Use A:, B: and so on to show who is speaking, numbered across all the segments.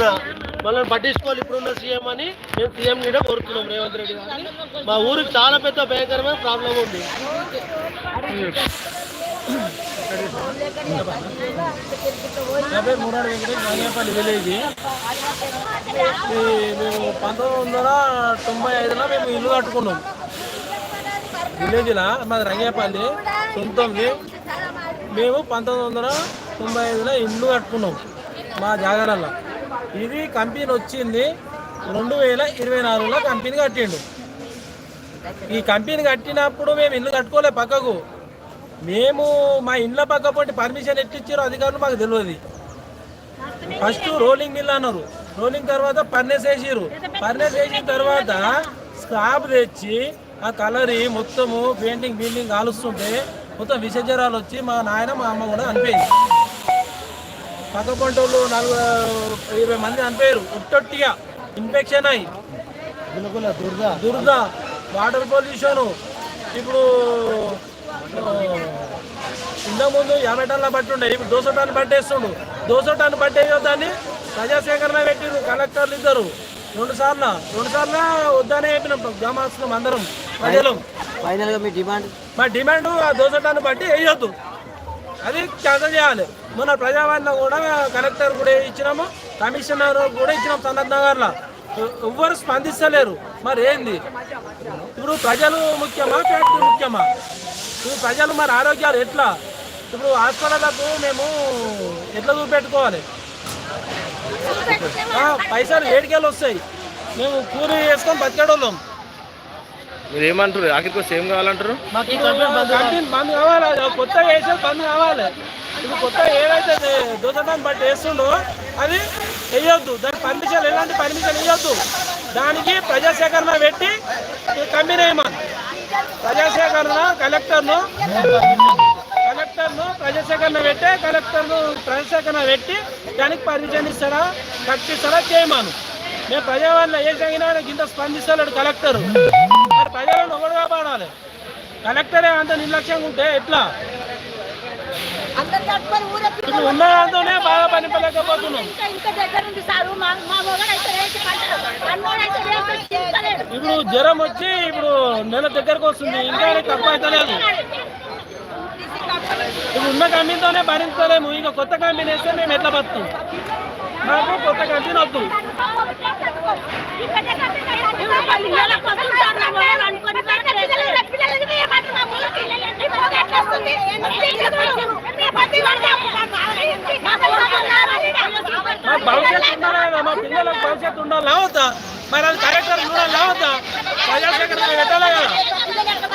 A: కదా మళ్ళీ పట్టించుకోవాలి ఇప్పుడున్న సీఎం అని మేము సీఎం కూడా కోరుతున్నాం రేవంత్ రెడ్డి గారిని. మా ఊరికి చాలా పెద్ద భయంకరమైన ప్రాబ్లం ఉంది. యాభై పేరు మురాడు వెంకటేష్ విలేజ్ మేము పంతొమ్మిది వందల తొంభై ఐదులో మేము ఇల్లు కట్టుకున్నాం విలేజ్లో? మాది రంగేపల్లి సొంతంది. మేము పంతొమ్మిది వందల తొంభై ఐదులో ఇల్లు కట్టుకున్నాం మా జాగాలలో ఇది కంపెనీ వచ్చింది రెండు వేల ఇరవై నాలుగులో కంపెనీ కట్టిండు. ఈ కంపెనీ కట్టినప్పుడు మేము ఇల్లు కట్టుకోలే పక్కకు. మేము మా ఇండ్ల పక్క పోటీ పర్మిషన్ ఎట్టిచ్చారో అధికారులు మాకు తెలియదు ఫస్ట్ రోలింగ్ మిల్ అన్నారు. రోలింగ్ తర్వాత పర్నేస్ వేసిర్రు. పర్నేస్ వేసిన తర్వాత స్క్రాప్ తెచ్చి ఆ కలరి మొత్తము పెయింటింగ్ బిల్డింగ్ కాలుస్తుంటే మొత్తం విసర్జరాలు వచ్చి మా నాయన మా అమ్మ కూడా అనిపించింది పక్క పంటోళ్ళు నలుగు ఇరవై మంది అనిపోయారు ఒట్టొట్టిగా ఇన్ఫెక్షన్ అయ్యి దుర్ద దుర్ద వాటర్ పొల్యూషన్. ఇప్పుడు ఇంతకుముందు యాభై టన్నుల బట్టి ఉండే ఇప్పుడు దోస టన్ను పట్టేస్తుండు. దోస టన్ను పట్టేయొద్దని ప్రజాసేకరణ పెట్టిరు కలెక్టర్లు ఇద్దరు. రెండు సార్లు రెండు సార్లు వద్దనే చెప్పినాం గ్రామస్తులం అందరం ప్రజలు.
B: ఫైనల్గా మీ డిమాండ్?
A: మా డిమాండ్ ఆ దోస టన్ను బట్టి వేయొద్దు. అది క్యాన్సల్ చేయాలి. మన ప్రజావాణిలో కూడా కలెక్టర్ కూడా ఇచ్చినాము కమిషనర్ కూడా ఇచ్చినాం సనత్ నగర్లో ఎవ్వరు స్పందిస్తలేరు. మరి ఏంది? ఇప్పుడు ప్రజలు ముఖ్యమా ఫ్యాక్టరీ ముఖ్యమా? ఇప్పుడు ప్రజలు మరి ఆరోగ్యాలు ఎట్లా? ఇప్పుడు హాస్పిటల్లకు మేము ఎట్లా చూపెట్టుకోవాలి? పైసలు ఏడికెళ్ళి వస్తాయి. మేము కూలి వేసుకొని బతికేడోళ్ళం
C: మీరు ఏమంటారు ఆఖరికి వస్తే ఏం కావాలంటారు?
A: బంద్ కావాలి. అది కొత్తగా వేసేది బంద్ కావాలి. ఇప్పుడు కొత్తగా ఏదైతే దోసటాన్ని బట్టి వేస్తుండో అది వేయొద్దు. దానికి పర్మిషన్ ఎలాంటి పర్మిషన్ ఇవ్వద్దు. దానికి ప్రజాసేకరణ పెట్టి ఈ కంపెనీ వేయమని ప్రజాసేకరణ కలెక్టర్ను కలెక్టర్ను ప్రజాసేకరణ పెట్టే కలెక్టర్ను ప్రజాసేకరణ పెట్టి దానికి పర్మిషన్ ఇస్తారా కట్టిస్తారా చేయమను. మేము ప్రజావాళ్ళ ఏ జరిగినా ఇంత స్పందిస్తలేడు కలెక్టర్. ప్రజలను ఒకటి కాపాడాలి. కలెక్టరే అంత నిర్లక్ష్యంగా ఉంటే ఎట్లా?
D: అందరు కట్టుకొని ఊరే
A: ఇప్పుడు ఉన్న దాంతోనే బాగా
D: తీస్తలేడు
A: ఇప్పుడు జ్వరం వచ్చి ఇప్పుడు నెల దగ్గరకు వస్తుంది. ఇంకా తక్కువ అవుతలేదు ఇప్పుడు ఉన్న కంపెనీతోనే భరించలేము. ఇంకా కొత్త కంపెనీ వేస్తే మేము ఎట్లా బతుకుతాం? మాకు కొత్త కంపెనీ వద్దు. భవిష్యత్తు ఉండాలి కదా మా పిల్లలకు భవిష్యత్తు ఉండాలి. అవుతా మరి అది కరెక్టర్ చూడాలి అవుతా ప్రజాసేకరణ పెట్టాలి కదా?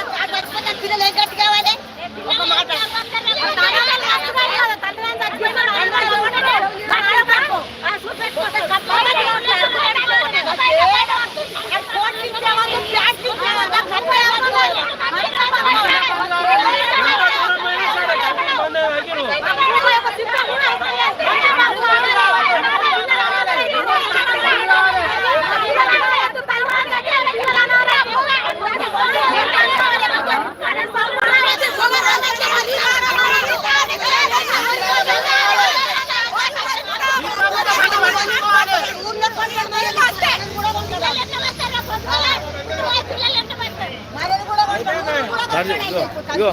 D: જો